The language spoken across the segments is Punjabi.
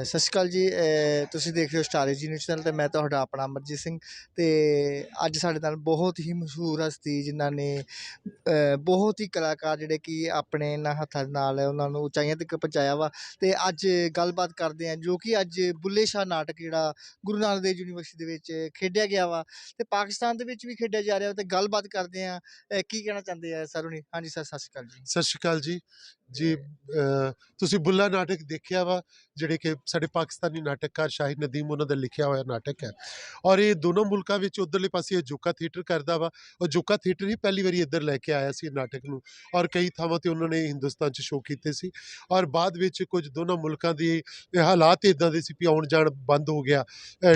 ਸਤਿ ਸ਼੍ਰੀ ਅਕਾਲ ਜੀ ਤੁਸੀਂ ਦੇਖ ਰਹੇ ਹੋ ਸਟਾਰ ਜੀ ਨਿਊਜ਼ ਚੈਨਲ ਤੇ ਮੈਂ ਤੁਹਾਡਾ ਆਪਣਾ ਅਮਰਜੀਤ ਸਿੰਘ ਤੇ ਅੱਜ ਸਾਡੇ ਨਾਲ ਬਹੁਤ ਹੀ ਮਸ਼ਹੂਰ ਹਸਤੀ ਜਿਨ੍ਹਾਂ ਨੇ ਬਹੁਤ ਹੀ ਕਲਾਕਾਰ ਜਿਹੜੇ ਕਿ ਆਪਣੇ ਇਹਨਾਂ ਹੱਥਾਂ ਦੇ ਨਾਲ ਉਹਨਾਂ ਨੂੰ ਉਚਾਈਆਂ ਤੱਕ ਪਹੁੰਚਾਇਆ ਵਾ ਤੇ ਅੱਜ ਗੱਲਬਾਤ ਕਰਦੇ ਹਾਂ ਜੋ ਕਿ ਅੱਜ ਬੁੱਲੇ ਸ਼ਾਹ ਨਾਟਕ ਜਿਹੜਾ ਗੁਰੂ ਨਾਨਕ ਦੇਵ ਯੂਨੀਵਰਸਿਟੀ ਦੇ ਵਿੱਚ ਖੇਡਿਆ ਗਿਆ ਵਾ ਤੇ ਪਾਕਿਸਤਾਨ ਦੇ ਵਿੱਚ ਵੀ ਖੇਡਿਆ ਜਾ ਰਿਹਾ ਤੇ ਗੱਲਬਾਤ ਕਰਦੇ ਹਾਂ ਕੀ ਕਹਿਣਾ ਚਾਹੁੰਦੇ ਆ ਸਰ ਹੁਣੀ ਹਾਂਜੀ ਸਰ, ਸਤਿ ਸ਼੍ਰੀ ਅਕਾਲ ਜੀ। ਸਤਿ ਸ਼੍ਰੀ ਅਕਾਲ ਜੀ। ਜੀ ਤੁਸੀਂ ਬੁੱਲਾ ਨਾਟਕ ਦੇਖਿਆ ਵਾ, ਜਿਹੜੇ ਕਿ ਸਾਡੇ ਪਾਕਿਸਤਾਨੀ ਨਾਟਕਕਾਰ ਸ਼ਾਹਿਦ ਨਦੀਮ ਉਹਨਾਂ ਦਾ ਲਿਖਿਆ ਹੋਇਆ ਨਾਟਕ ਹੈ। ਔਰ ਇਹ ਦੋਨੋਂ ਮੁਲਕਾਂ ਵਿੱਚ ਉਧਰਲੇ ਪਾਸੇ ਇਹ ਜੋਕਾ ਥੀਏਟਰ ਕਰਦਾ ਵਾ ਉਹ ਜੋਕਾ ਥੀਏਟਰ ਹੀ ਪਹਿਲੀ ਵਾਰੀ ਇੱਧਰ ਲੈ ਕੇ ਆਇਆ ਸੀ ਨਾਟਕ ਨੂੰ, ਔਰ ਕਈ ਥਾਵਾਂ ਤੇ ਉਹਨਾਂ ਨੇ ਹਿੰਦੁਸਤਾਨ 'ਚ ਸ਼ੋਅ ਕੀਤੇ ਸੀ। ਔਰ ਬਾਅਦ ਵਿੱਚ ਕੁਝ ਦੋਨੋਂ ਮੁਲਕਾਂ ਦੀ ਹਾਲਾਤ ਇਦਾਂ ਦੇ ਸੀ ਵੀ ਆਉਣ ਜਾਣ ਬੰਦ ਹੋ ਗਿਆ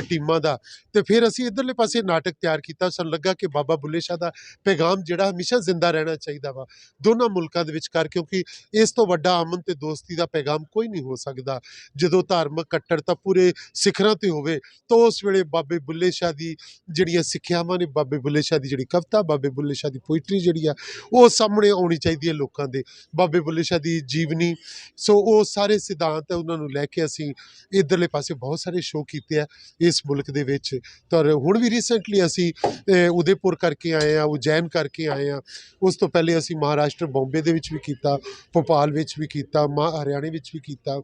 ਟੀਮਾਂ ਦਾ। ਤੇ ਫਿਰ ਅਸੀਂ ਇੱਧਰਲੇ ਪਾਸੇ ਨਾਟਕ ਤਿਆਰ ਕੀਤਾ, ਸਾਨੂੰ ਲੱਗਾ ਕਿ ਬਾਬਾ ਬੁੱਲੇ ਸ਼ਾਹ ਦਾ ਪੈਗਾਮ ਜਿਹੜਾ ਹਮੇਸ਼ਾ ਜ਼ਿੰਦਾ ਰਹਿਣਾ ਚਾਹੀਦਾ ਵਾ, ਦੋਨਾਂ ਮੁਲਕਾਂ ਦੇ ਵਿਚਕਾਰ, ਕਿਉਂਕਿ ਇਹ ਇਸ ਤੋਂ ਵੱਡਾ ਅਮਨ ਤੇ ਦੋਸਤੀ ਦਾ ਪੈਗਾਮ ਕੋਈ ਨਹੀਂ ਹੋ ਸਕਦਾ। ਜਦੋਂ ਧਾਰਮਿਕ ਕੱਟੜਤਾ ਪੂਰੇ ਸਿਖਰਾਂ ਤੇ ਹੋਵੇ ਤਾਂ ਉਸ ਵੇਲੇ ਬਾਬੇ ਬੁੱਲੇ ਸ਼ਾਹ ਦੀ ਜਿਹੜੀਆਂ ਸਿੱਖਿਆਵਾਂ ਨੇ ਬਾਬੇ ਬੁੱਲੇ ਸ਼ਾਹ ਦੀ ਜਿਹੜੀ ਕਵਿਤਾ ਬਾਬੇ ਬੁੱਲੇ ਸ਼ਾਹ ਦੀ ਪੋਇਟਰੀ ਜਿਹੜੀ ਆ ਉਹ ਸਾਹਮਣੇ ਆਉਣੀ ਚਾਹੀਦੀ ਹੈ ਲੋਕਾਂ ਦੇ। ਬਾਬੇ ਬੁੱਲੇ ਸ਼ਾਹ ਦੀ ਜੀਵਨੀ ਸੋ ਉਹ ਸਾਰੇ ਸਿਧਾਂਤ ਉਹਨਾਂ ਨੂੰ ਲੈ ਕੇ ਅਸੀਂ ਇਧਰਲੇ ਪਾਸੇ ਬਹੁਤ ਸਾਰੇ ਸ਼ੋਅ ਕੀਤੇ ਆ ਇਸ ਮੁਲਕ ਦੇ ਵਿੱਚ। ਤਾਂ ਹੁਣ ਵੀ ਰੀਸੈਂਟਲੀ ਅਸੀਂ ਅਹ, ਉਦੈਪੁਰ ਕਰਕੇ ਆਏ ਆ ਉਜੈਨ ਕਰਕੇ ਆਏ ਆ। ਉਸ ਤੋਂ ਪਹਿਲੇ ਅਸੀਂ ਮਹਾਰਾਸ਼ਟਰ ਬੰਬੇ ਦੇ ਵਿੱਚ ਵੀ ਕੀਤਾ ਭੋਪਾਲ ਭੋਪਾਲ ਵਿੱਚ ਵੀ ਕੀਤਾ, ਮਾ ਹਰਿਆਣੇ ਵਿੱਚ ਵੀ ਕੀਤਾ,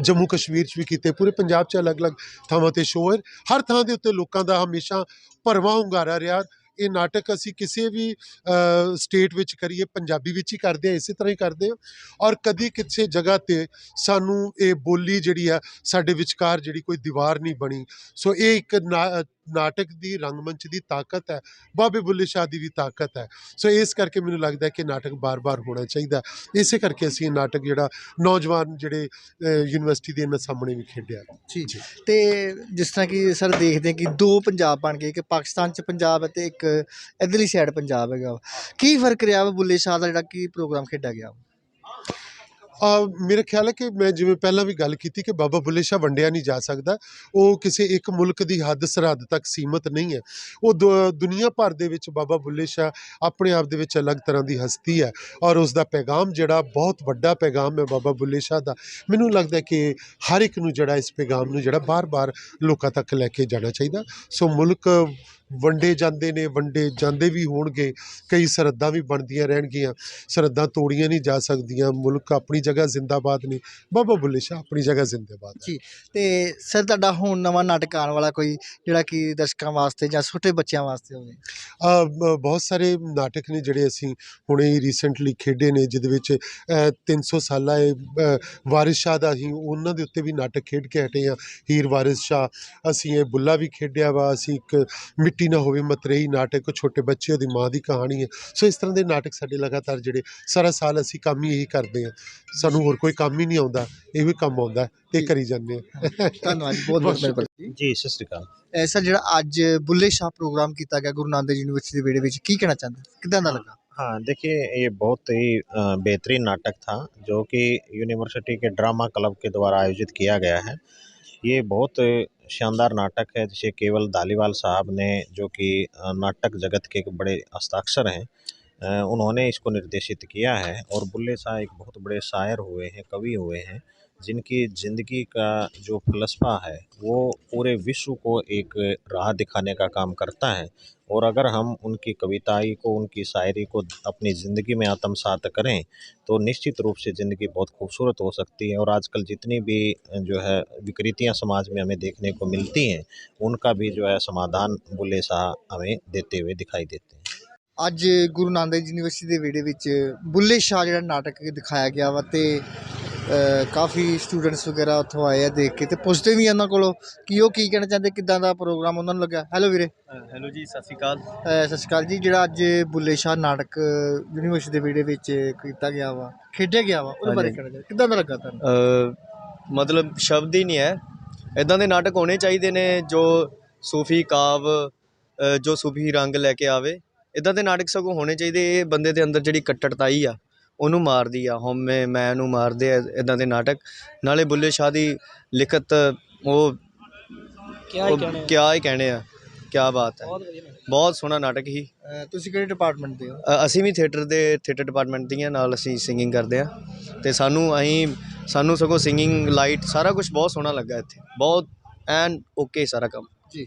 ਜੰਮੂ ਕਸ਼ਮੀਰ 'ਚ ਵੀ ਕੀਤੇ, ਪੂਰੇ ਪੰਜਾਬ 'ਚ ਅਲੱਗ-ਅਲੱਗ ਥਾਵਾਂ ਤੇ ਸ਼ੋਅ ਹੈ ਹਰ ਥਾਂ ਦੇ ਉੱਤੇ ਲੋਕਾਂ ਦਾ ਹਮੇਸ਼ਾ ਭਰਵਾਂ ਹੁੰਗਾਰਾ ਰਿਹਾ। ਇਹ ਨਾਟਕ ਅਸੀਂ ਕਿਸੇ ਵੀ ਸਟੇਟ ਵਿੱਚ ਕਰੀਏ, ਪੰਜਾਬੀ ਵਿੱਚ ਹੀ ਕਰਦੇ ਆ ਇਸੇ ਤਰ੍ਹਾਂ ਹੀ ਕਰਦੇ ਆ ਔਰ ਕਦੀ ਕਿਸੇ ਜਗ੍ਹਾ ਤੇ ਸਾਨੂੰ ਇਹ ਬੋਲੀ ਜਿਹੜੀ ਆ, ਸਾਡੇ ਵਿਚਕਾਰ ਜਿਹੜੀ ਕੋਈ ਦੀਵਾਰ ਨਹੀਂ ਬਣੀ। ਸੋ ਇਹ ਇੱਕ ਨਾ- ਨਾਟਕ ਦੀ, ਰੰਗਮੰਚ ਦੀ ਤਾਕਤ ਹੈ, ਬਾਬੇ ਬੁੱਲੇ ਸ਼ਾਹ ਦੀ ਵੀ ਤਾਕਤ ਹੈ। ਸੋ ਇਸ ਕਰਕੇ ਮੈਨੂੰ ਲੱਗਦਾ ਕਿ ਨਾਟਕ ਬਾਰ-ਬਾਰ ਹੋਣਾ ਚਾਹੀਦਾ ਇਸੇ ਕਰਕੇ ਅਸੀਂ ਨਾਟਕ ਜਿਹੜਾ ਨੌਜਵਾਨ ਜਿਹੜੇ ਯੂਨੀਵਰਸਿਟੀ ਦੇ ਇਹਨਾਂ ਸਾਹਮਣੇ ਵੀ ਖੇਡਿਆ ਜੀ ਜੀ। ਤੇ ਜਿਸ ਤਰ੍ਹਾਂ ਕਿ ਸਰ ਦੇਖਦੇ ਹਾਂ ਕਿ ਦੋ ਪੰਜਾਬ ਬਣ ਗਏ, ਇੱਕ ਪਾਕਿਸਤਾਨ ਚ ਪੰਜਾਬ ਹੈ ਤੇ ਇੱਕ ਇਧਰਲੀ ਸਾਈਡ ਪੰਜਾਬ ਹੈਗਾ ਵਾ। ਕੀ ਫ਼ਰਕ ਰਿਹਾ ਵਾ ਬੁੱਲੇ ਸ਼ਾਹ ਦਾ ਜਿਹੜਾ ਕਿ ਪ੍ਰੋਗਰਾਮ ਖੇਡਿਆ ਗਿਆ ਆ ਮੇਰਾ ਖਿਆਲ ਹੈ ਕਿ ਮੈਂ ਜਿਵੇਂ ਪਹਿਲਾਂ ਵੀ ਗੱਲ ਕੀਤੀ ਕਿ ਬਾਬਾ ਬੁੱਲੇ ਸ਼ਾਹ ਵੰਡਿਆ ਨਹੀਂ ਜਾ ਸਕਦਾ। ਉਹ ਕਿਸੇ ਇੱਕ ਮੁਲਕ ਦੀ ਹੱਦ ਸਰਹੱਦ ਤੱਕ ਸੀਮਤ ਨਹੀਂ ਹੈ। ਉਹ ਦੁ- ਦੁਨੀਆ ਭਰ ਦੇ ਵਿੱਚ ਬਾਬਾ ਬੁੱਲੇ ਸ਼ਾਹ ਆਪਣੇ ਆਪ ਦੇ ਵਿੱਚ ਅਲੱਗ ਤਰ੍ਹਾਂ ਦੀ ਹਸਤੀ ਹੈ ਔਰ ਉਸ ਦਾ ਪੈਗਾਮ ਜਿਹੜਾ ਬਹੁਤ ਵੱਡਾ ਪੈਗਾਮ ਹੈ ਬਾਬਾ ਬੁੱਲੇ ਸ਼ਾਹ ਦਾ। ਮੈਨੂੰ ਲੱਗਦਾ ਕਿ ਹਰ ਇੱਕ ਨੂੰ ਜਿਹੜਾ ਇਸ ਪੈਗਾਮ ਨੂੰ ਜਿਹੜਾ ਬਾਰ-ਬਾਰ ਲੋਕਾਂ ਤੱਕ ਲੈ ਕੇ ਜਾਣਾ ਚਾਹੀਦਾ। ਸੋ ਮੁਲਕ ਵੰਡੇ ਜਾਂਦੇ ਨੇ, ਵੰਡੇ ਜਾਂਦੇ ਵੀ ਹੋਣਗੇ। ਕਈ ਸਰਹੱਦਾਂ ਵੀ ਬਣਦੀਆਂ ਰਹਿਣਗੀਆਂ। ਸਰਹੱਦਾਂ ਤੋੜੀਆਂ ਨਹੀਂ ਜਾ ਸਕਦੀਆਂ। ਮੁਲਕ ਆਪਣੀ ਜਗ੍ਹਾ ਜ਼ਿੰਦਾਬਾਦ ਨੇ ਬਾਬਾ ਬੁੱਲੇ ਸ਼ਾਹ ਆਪਣੀ ਜਗ੍ਹਾ ਜ਼ਿੰਦਾਬਾਦ ਹੈ। ਜੀ ਤੇ ਸਰ ਤੁਹਾਡਾ ਹੁਣ ਨਵਾਂ ਨਾਟਕ ਆਉਣ ਵਾਲਾ ਕੋਈ ਜਿਹੜਾ ਕਿ ਦਰਸ਼ਕਾਂ ਵਾਸਤੇ ਜਾਂ ਛੋਟੇ ਬੱਚਿਆਂ ਵਾਸਤੇ ਹੋਵੇ? ਅ, ਬ- ਬਹੁਤ ਸਾਰੇ ਨਾਟਕ ਨੇ ਜਿਹੜੇ ਅਸੀਂ ਹੁਣੇ ਹੀ ਰੀਸੈਂਟਲੀ ਖੇਡੇ ਨੇ ਜਿਹਦੇ ਵਿੱਚ ਅ, 300 ਸਾਲਾ ਇਹ ਅ, ਵਾਰਿਸ ਸ਼ਾਹ ਦਾ ਅਸੀਂ ਉਹਨਾਂ ਦੇ ਉੱਤੇ ਵੀ ਨਾਟਕ ਖੇਡ ਕੇ ਹਟੇ ਆ ਹੀਰ ਵਾਰਿਸ ਸ਼ਾਹ। ਅਸੀਂ ਇਹ ਬੁੱਲਾ ਵੀ ਖੇਡਿਆ ਵਾ ਅਸੀਂ ਇੱਕ ਮਿੱਟੀ ਨਾ ਹੋਵੇ ਮਤਰੇਈ ਨਾਟਕ ਛੋਟੇ ਬੱਚੇ ਦੀ ਮਾਂ ਦੀ ਕਹਾਣੀ ਹੈ। ਸੋ ਇਸ ਤਰ੍ਹਾਂ ਦੇ ਨਾਟਕ ਸਾਡੇ ਲਗਾਤਾਰ ਜਿਹੜੇ ਸਾਰਾ ਸਾਲ ਅਸੀਂ ਕੰਮ ਹੀ ਇਹੀ ਕਰਦੇ ਆ ਸਾਨੂੰ ਹੋਰ ਕੋਈ ਕੰਮ ਹੀ ਨਹੀਂ ਆਉਂਦਾ ਇਹੋ ਹੀ ਕੰਮ ਆਉਂਦਾ ਤੇ ਕਰੀ ਜਾਂਦੇ ਆ ਧੰਨਵਾਦ ਜੀ, ਬਹੁਤ ਬਹੁਤ ਮਿਹਰਬਾਨੀ ਜੀ ਸਤਿ ਸ੍ਰੀ ਅਕਾਲ ਇਹ ਸਰ ਜਿਹੜਾ ਅੱਜ ਬੁੱਲੇ ਸ਼ਾਹ ਪ੍ਰੋਗਰਾਮ ਕੀਤਾ ਗਿਆ ਗੁਰੂ ਨਾਨਕ ਦੇਵ ਯੂਨੀਵਰਸਿਟੀ ਦੇ ਵਿਹੜੇ ਵਿੱਚ ਕੀ ਕਹਿਣਾ ਚਾਹੁੰਦੇ ਕਿਦਾਂ ਦਾ ਲੱਗਾ हाँ देखिए ये बहुत ही अ, बेहतरीन नाटक था जो कि यूनिवर्सिटी के ड्रामा क्लब के द्वारा आयोजित किया गया है ये बहुत शानदार नाटक है जिसे केवल धालीवाल साहब ने जो कि अ, नाटक जगत के एक बड़े हस्ताक्षर हैं अ, उन्होंने इसको निर्देशित किया है और बुल्ले शाह एक बहुत बड़े शायर हुए हैं, कवि हुए हैं, जिनकी ज़िंदगी का जो फलसफा है, वो पूरे विश्व को एक राह दिखाने का काम करता है। और अगर हम उनकी कविताई को, उनकी शायरी को अपनी ज़िंदगी में आत्मसात करें तो निश्चित रूप से ज़िंदगी बहुत खूबसूरत हो सकती है और आजकल जितनी भी जो है विकृतियाँ समाज में हमें देखने को मिलती हैं, उनका भी जो है समाधान बुल्ले शाह हमें देते हुए दिखाई देते हैं। ਅੱਜ ਗੁਰੂ ਨਾਨਕ ਦੇਵ ਯੂਨੀਵਰਸਿਟੀ ਦੇ ਵਿਹੜੇ ਵਿੱਚ ਬੁੱਲੇ ਸ਼ਾਹ ਜਿਹੜਾ ਨਾਟਕ ਦਿਖਾਇਆ ਗਿਆ ਵਾ ਤੇ ਕਾਫੀ ਸਟੂਡੈਂਟਸ ਵਗੈਰਾ ਉੱਥੋਂ ਆਏ ਆ ਦੇਖ ਕੇ ਤੇ ਪੁੱਛਦੇ ਵੀ ਆ ਉਹਨਾਂ ਕੋਲੋਂ ਕਿ ਉਹ ਕੀ ਕਹਿਣਾ ਚਾਹੁੰਦੇ ਕਿਦਾਂ ਦਾ ਪ੍ਰੋਗਰਾਮ ਉਹਨਾਂ ਨੂੰ ਲੱਗਾ। ਹੈਲੋ ਵੀਰੇ। ਹੈਲੋ ਜੀ ਸਤਿ ਸ਼੍ਰੀ ਅਕਾਲ। ਸਤਿ ਸ਼੍ਰੀ ਅਕਾਲ ਜੀ ਜਿਹੜਾ ਅੱਜ ਬੁੱਲੇ ਸ਼ਾਹ ਨਾਟਕ ਯੂਨੀਵਰਸਿਟੀ ਦੇ ਵਿਹੜੇ ਵਿੱਚ ਕੀਤਾ ਗਿਆ ਵਾ ਖੇਡਿਆ ਗਿਆ ਵਾ ਉਹਦੇ ਬਾਰੇ। ਕਹਿਣਾ ਚਾਹੁੰਦੇ ਕਿਦਾਂ ਦਾ ਲੱਗਾ ਤੁਹਾਨੂੰ? ਮਤਲਬ ਸ਼ਬਦ ਹੀ ਨਹੀਂ ਹੈ। ਇਦਾਂ ਦੇ ਨਾਟਕ ਹੋਣੇ ਚਾਹੀਦੇ ਨੇ ਜੋ ਸੂਫੀ ਕਾਵ ਜੋ ਸੂਫੀ ਰੰਗ ਲੈ ਕੇ ਆਵੇ। ਇਦਾਂ ਦੇ ਨਾਟਕ ਸਗੋਂ ਹੋਣੇ ਚਾਹੀਦੇ ਇਹ ਬੰਦੇ ਦੇ ਅੰਦਰ ਜਿਹੜੀ ਕੱਟੜਤਾਈ ਆ ਉਹਨੂੰ ਮਾਰਦੀ ਆ ਹਉਮੈ ਮੈਂ ਨੂੰ ਮਾਰਦੇ ਆ ਇਦਾਂ ਦੇ ਨਾਟਕ। ਨਾਲੇ ਬੁੱਲੇ ਸ਼ਾਹ ਦੀ ਲਿਖਤ ਉਹ ਕਿਆ ਹੀ ਕਹਿਣੇ ਆ। ਕਿਆ ਹੀ ਕਹਿਣੇ ਆ ਕਿਆ ਬਾਤ ਹੈ। ਬਹੁਤ ਸੋਹਣਾ ਨਾਟਕ ਅ, ਤੁਸੀਂ ਕਿਹੜੇ ਡਿਪਾਰਟਮੈਂਟ ਦੇ ਹੋ? ਅਸੀਂ ਵੀ ਥੀਏਟਰ ਦੇ ਥੀਏਟਰ ਡਿਪਾਰਟਮੈਂਟ ਦੀਆਂ ਨਾਲ ਅਸੀਂ ਸਿੰਗਿੰਗ ਕਰਦੇ ਆ। ਤੇ ਸਾਨੂੰ ਅਸੀਂ ਸਾਨੂੰ ਸਗੋਂ ਸਿੰਗਿੰਗ ਲਾਈਟ ਸਾਰਾ ਕੁਝ ਬਹੁਤ ਸੋਹਣਾ ਲੱਗਾ ਇੱਥੇ। ਬਹੁਤ ਐਨ ਓਕੇ ਸਾਰਾ ਕੰਮ। ਜੀ।